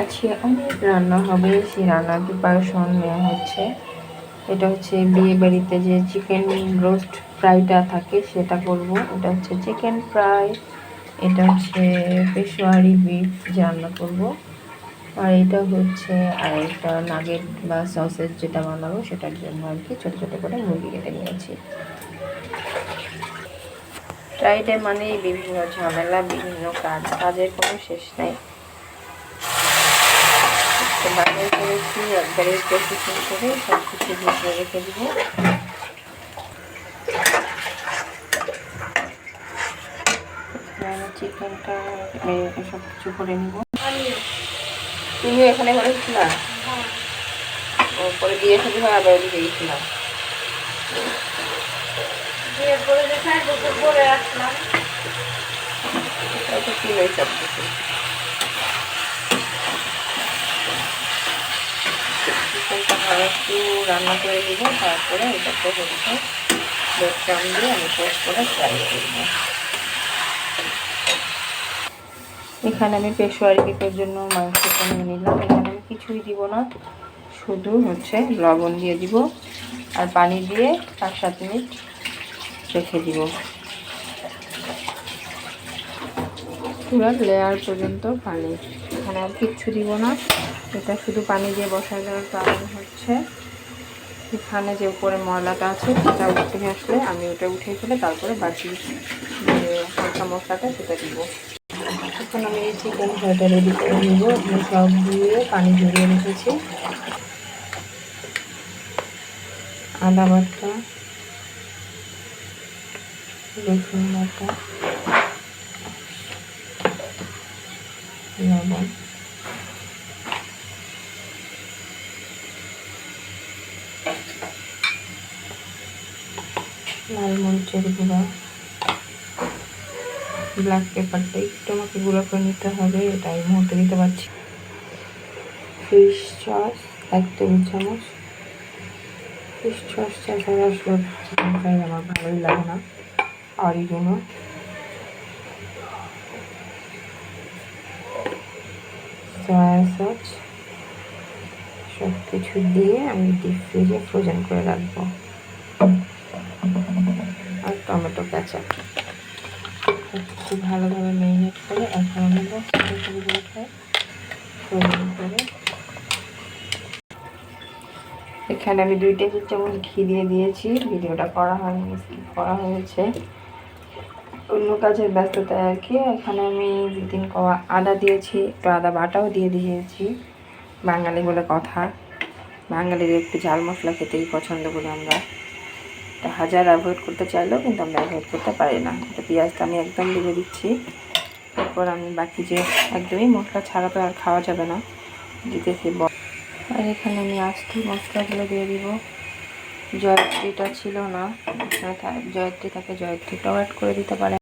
আজকে অনেক রান্না হবে, সেই রান্নার প্রিপারেশন নেওয়া হচ্ছে। এটা হচ্ছে বিয়ে বাড়িতে যে চিকেন রোস্ট ফ্রাইটা থাকে, সেটা করব। এটা হচ্ছে চিকেন ফ্রাই এটা হচ্ছে পেশোয়ারি বিফ যে রান্না করব। আর এটা হচ্ছে আর একটা নাগেট বা সসেস যেটা বানাবো, সেটার জন্য আর কি ছোটো ছোটো করে মুরগি কেটে নিয়েছি। ফ্রাইডে মানেই বিভিন্ন ঝামেলা, বিভিন্ন কাজ, কাজের কোনো শেষ নাই তো করেছি একবারে প্রসেসিং করে সব কিছু ভেজে রেখে দিব। চিকেনটা সব কিছু করে নিব। তুমি এখানে করেছিলা পরে বিয়ে সাথে হয় আবার ওদিকে গেছিলাম চার আসলাম। এটা কি হয়েছে আপনাকে ভালো একটু রান্না করে নিব, তারপরে এটাকে হচ্ছে ব্রেড দিয়ে আমি পোস্ট করে ফ্রাই করব এখানে আমি পেশোয়ারি কেকের জন্য মাংসটা নিয়ে নিলাম। এখানে আমি কিছুই দিব না, শুধু হচ্ছে লবণ দিয়ে দিব আর পানি দিয়ে পাঁচ সাত মিনিট রেখে দিব। পুরো লেয়ার পর্যন্ত পানি। এখানে আর কিচ্ছু দিব না। এটা শুধু পানি দিয়ে বসা দেওয়ার কারণ হচ্ছে, এখানে যে উপরে ময়লাটা আছে, সেটা উঠে আসলে আমি ওটা উঠে ফেলে তারপরে বাকি হালকা মশলাটা সেটা দিব। এখন আমি এই চিকেন ফ্রাইটা রেডি করে নিব। আমি সব দিয়ে পানি ঝরিয়ে রেখেছি। আদা বাটা, রসুন বাটা। লবণ লাল মরিচের গুঁড়া। ব্ল্যাক পেপারটা একটু আমাকে গুঁড়ো করে নিতে হবে, এটা এই মুহূর্তে দিতে পারছি ফিশ সস এক টেবিল চামচ। ফিশ সস ছাড়া আসলে আমার ভালোই লাগে না। অরিগুলো সস সব কিছু দিয়ে আমি ডিপ ফ্রিজে ফ্রোজেন করে রাখব। আর টমেটো কেঁচা খুব ভালোভাবে মেরিনেট করে এখন আমি ফ্রোজেন করে এখানে আমি দুই টেবিল চামচ ঘি দিয়ে দিয়েছি। ভিডিওটা করা স্কিপ করা হয়েছে। অন্য কাজের ব্যস্ততায় আর কি। এখানে আমি দু তিন কয়া আদা দিয়েছি একটু আদা বাটাও দিয়ে দিয়েছি। বাঙালি বলে কথা। বাঙালিদের একটু ঝাল মশলা খেতেই পছন্দ করি আমরা। এটা হাজার অ্যাভয়েড করতে চাইলেও কিন্তু আমরা অ্যাভয়েড করতে পারি না। এটা পেঁয়াজটা আমি একদম দিয়ে দিচ্ছি। তারপর আমি বাকি যে একদমই মশলা ছাড়া তো আর খাওয়া যাবে না। দিতেছি আর এখানে আমি আস্ত মশলাগুলো দিয়ে দিব। জয়ত্রীটা ছিল না। জয়ত্রী থাকে জয়ত্রীটাও অ্যাড করে দিতে পারে